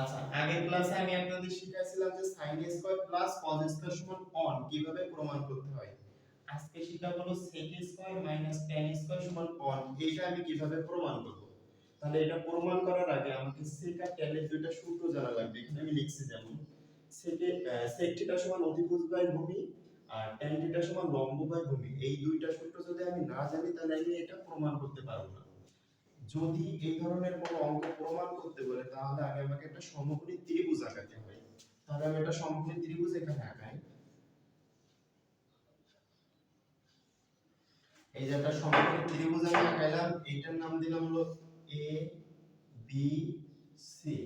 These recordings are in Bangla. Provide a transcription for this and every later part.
আচ্ছা। আগের ক্লাসে আমি আপনাদের শিখাইছিলাম যে sin square plus cos square সমান অন কীভাবে প্রমাণ করতে হয়? আজকে শিখাবো হলো sec square minus tan square সমান অন এটা আমি কীভাবে প্রমাণ করব? তাহলে এটা প্রমাণ করার আগে আমাকে sec আর tan এর দুইটা সূত্র জানা লাগবে, এখানে আমি লিখছি যেমন, sec sec থিটা সমান অধিভুজ বাই ভূমি আর tan থিটা সমান লম্ব বাই ভূমি, এই দুইটা সূত্র যদি আমি না জানি তাহলে আমি এটা প্রমাণ করতে পারব না। যদি এই ধরনের কোনো অঙ্ক প্রমাণ করতে বলে, তাহলে আগে আমাকে একটা সমকোণী ত্রিভুজ আঁকাতে হয়। তাহলে আমি একটা সমকোণী ত্রিভুজ এখানে আঁকাই। এই যে একটা সমকোণী ত্রিভুজ আমি আঁকাইলাম, এইটার নাম দিলাম হলো এ বি সি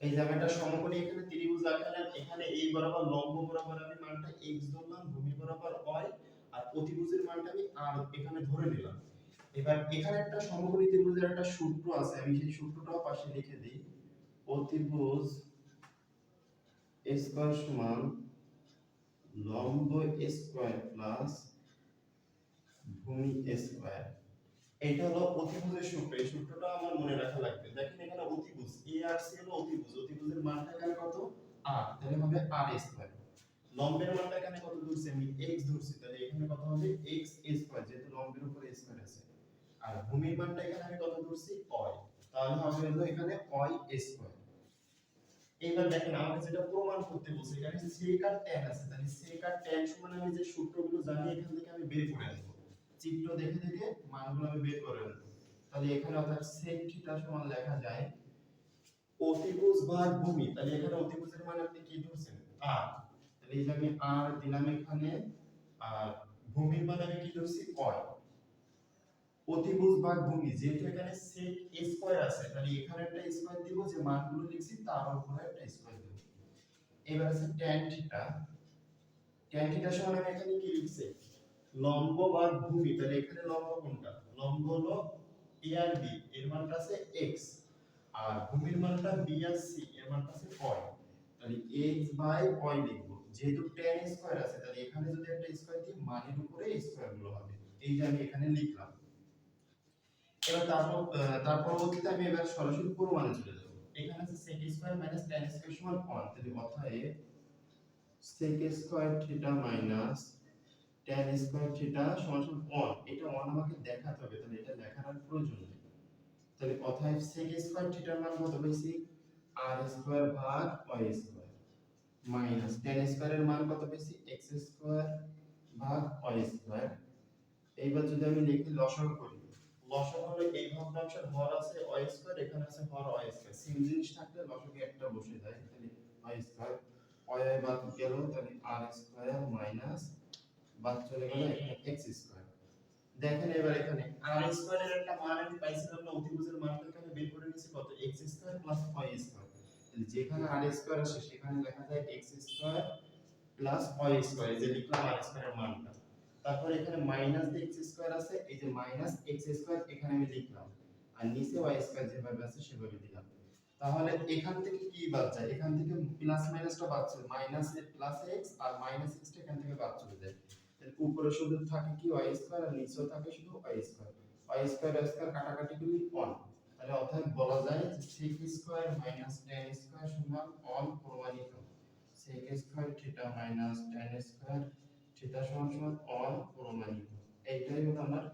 এই যে আমি একটা সমকোণী এখানে ত্রিভুজ আঁকালাম এখানে এই বরাবর লম্ব বরাবর আমি মানটা x ধরলাম, ভূমি বরাবর y আর অতিভুজের মানটা আমি আর এখানে ধরে নিলাম। এবার এখানে একটা সমকোণী ত্রিভুজের একটা সূত্র আছে, আমি সেই সূত্রটাও পাশে লিখে দিই। অতিভুজ স্কয়ার সমান লম্ব স্কয়ার প্লাস ভূমি স্কয়ার এইটা হলো অতিভুজের সূত্র, এই সূত্রটা আমার মনে রাখা লাগবে। দেখেন এখানে অতিভুজ এ আর সি হলো অতিভুজ, অতিভুজের মানটা এখানে কত? আর তাহলে হবে আর স্কয়ার লম্বের মানটা এখানে কত ধরছি আমি x ধরছি তাহলে এখানে কত হবে? x স্কয়ার যেহেতু লম্বের উপরে স্কয়ার আছে। আর ভূমির মানটা এখানে আমি কত ধরছি? y তাহলে হবে হলো এখানে y স্কয়ার এইবার দেখেন, আমাকে যেটা প্রমাণ করতে বলছে, এখানে sec আর tan আছে। তাহলে sec আর tan সমান আমি যে সূত্রগুলো জানি, এখান থেকে আমি বের করে আনব। চিত্র দেখে দেখে মানগুলো আমি বের করে আনব। তাহলে এখানে অর্থাৎ sec থিটা সমান লেখা যায় অতিভুজ ভাগ ভূমি। তাহলে এখানে অতিভুজের মান আপনি কি ধরছেন? r তাহলে এই যে আমি r দিলাম এখানে, আর ভূমির মান আমি কি ধরছি? y অতিভুজ ভাগ ভূমি, যেহেতু এখানে sec স্কয়ার আছে, তাহলে এখানে একটা স্কয়ার দিব, যে মানগুলো লিখছি, তার উপরে একটা স্কয়ার দেব। এবার আছে tan থিটা tan থিটা সমান আমি এখানে কি লিখছি? লম্ব ভাগ ভূমি, তাহলে এখানে লম্ব কোনটা? লম্ব হলো a আর বি এর মানটা আছে x, আর ভূমির মানটা বি আর সি এর মানটা আছে y তাহলে x বাই y লিখব। যেহেতু tan স্কয়ার আছে, তাহলে এখানে যদি একটা স্কয়ার দিই মানের উপরে স্কয়ারগুলো হবে। এই যে আমি এখানে লিখলাম। এবার তারপর তার পরবর্তীতে আমি এবার সরাসরি প্রমাণে চলে যাব। এখানে আছে sec square minus tan square সমান 1 তাহলে অতএব sec square theta minus tan square theta সমান সমান 1 এটা 1 আমাকে দেখাতে হবে, তাহলে এটা লেখার আর প্রয়োজন নেই। তাহলে অতএব sec স্কয়ার থিটার মান কত পেয়েছি? r স্কয়ার ভাগ y স্কয়ার মাইনাস tan স্কয়ারের মান কত পেয়েছি? x স্কয়ার ভাগ y স্কয়ার। এইবার যদি আমি লিখি লসাগু করি। লসাগু হলো এই ভগ্নাংশের হর আছে y স্কয়ার, এখানে আছে হর y স্কয়ার। সেম জিনিস থাকলে লসাগু একটা বসে যায়। তাহলে y স্কয়ার, y বাদ গেল, তাহলে r স্কয়ার মাইনাস বাদ চলে গেল এখানে x স্কয়ার। দেখেন এবার এখানে। r স্কয়ারের একটা মান আমি পাইছিলাম না, অতিভুজের মানটা এখানে বের করে নিয়েছি, কত? x স্কয়ার প্লাস যেখানে r স্কয়ার আছে সেখানে লেখা যায় x square plus y square যে লিখলাম r স্কয়ারের মানটা। তারপর এখানে মাইনাস x স্কয়ার আছে, এই যে মাইনাস x স্কয়ার এখানে আমি লিখলাম। আর নিচে y স্কয়ার যেভাবে আছে সেভাবে দিলাম। তাহলে এখান থেকে কি বাদ যায়? এখান থেকে প্লাস মাইনাসটা বাদ চলে মাইনাস প্লাস x আর মাইনাস x টা এখান থেকে বাদ চলে যায়। তাহলে উপরে শুধু থাকে কি y স্কয়ার আর নিচেও থাকে শুধু y square y square square কাটাকাটি করলে 1 তাহলে অর্থাৎ বলা যায় যে sec square minus tan square সমান 1 প্রমাণিত sec square theta minus tan square theta সমান সমান অল প্রমাণিত এইটাই হলো আমার